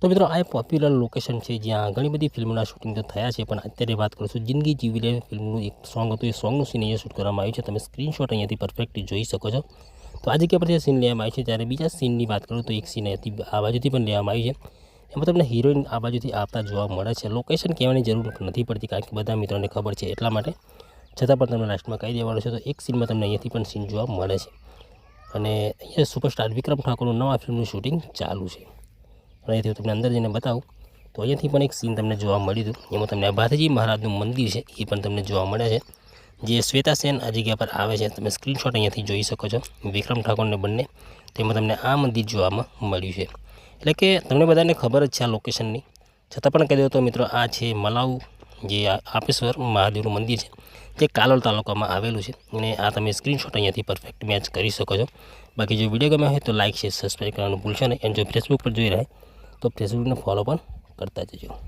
તો મિત્રો, આ પોપ્યુલર લોકેશન છે, જ્યાં ઘણી બધી ફિલ્મોના શૂટિંગ તો થયા છે, પણ અત્યારે વાત કરીશું જિંદગી જીવી લે ફિલ્મનું એક સોંગ હતું, એ સોંગનું સીન અહીંયા શૂટ કરવામાં આવ્યું છે. તમે સ્ક્રીનશોટ અહીંયાથી પરફેક્ટલી જોઈ શકો છો. તો આ જગ્યા પછી સીન લેવામાં આવ્યું છે, ત્યારે બીજા સીનની વાત કરું તો એક સીન અહીંયાથી આ બાજુથી પણ લેવામાં આવ્યું છે. એમાં તમને હિરોઈન આ બાજુથી આવતા જોવા મળે છે. લોકેશન કહેવાની જરૂર નથી પડતી, કારણ કે બધા મિત્રોને ખબર છે એટલા માટે. છતાં પણ તમને લાસ્ટમાં કહી દેવાનું છે તો એક સીનમાં તમને અહીંયાથી પણ સીન જોવા મળે છે. અને અહીંયા સુપરસ્ટાર વિક્રમ ઠાકોરનું નવા ફિલ્મનું શૂટિંગ ચાલુ છે. અહીંયાથી હું તમને અંદર જઈને બતાવું. તો અહીંયાથી પણ એક સીન તમને જોવા મળ્યું હતું એમાં તમને ભાથજી મહારાજનું મંદિર છે, એ પણ તમને જોવા મળે છે. જે શ્વેતા સેન આ જગ્યા પર આવે છે, તમે સ્ક્રીનશોટ અહીંયાથી જોઈ શકો છો, વિક્રમ ઠાકોરને બંને. તેમાં તમને આ મંદિર જોવામાં મળ્યું છે. એટલે કે તમને બધાને ખબર જ છે આ લોકેશનની છતાં પણ કહી દઉં તો મિત્રો, આ છે મલાઉ, જે આપેશ્વર મહાદેવનું મંદિર છે, જે કાલોલ તાલુકામાં આવેલું છે. અને આ તમે સ્ક્રીનશોટ અહીંયાથી પરફેક્ટ મેચ કરી શકો છો. બાકી જો વીડિયો ગમ્યો હોય તો લાઇક શેર સબસ્ક્રાઈબ કરવાનું ભૂલશો નહીં. અને જો ફેસબુક પર જોઈ રહ્યા તો ફેસબુકને ફોલો પણ કરતા જજો.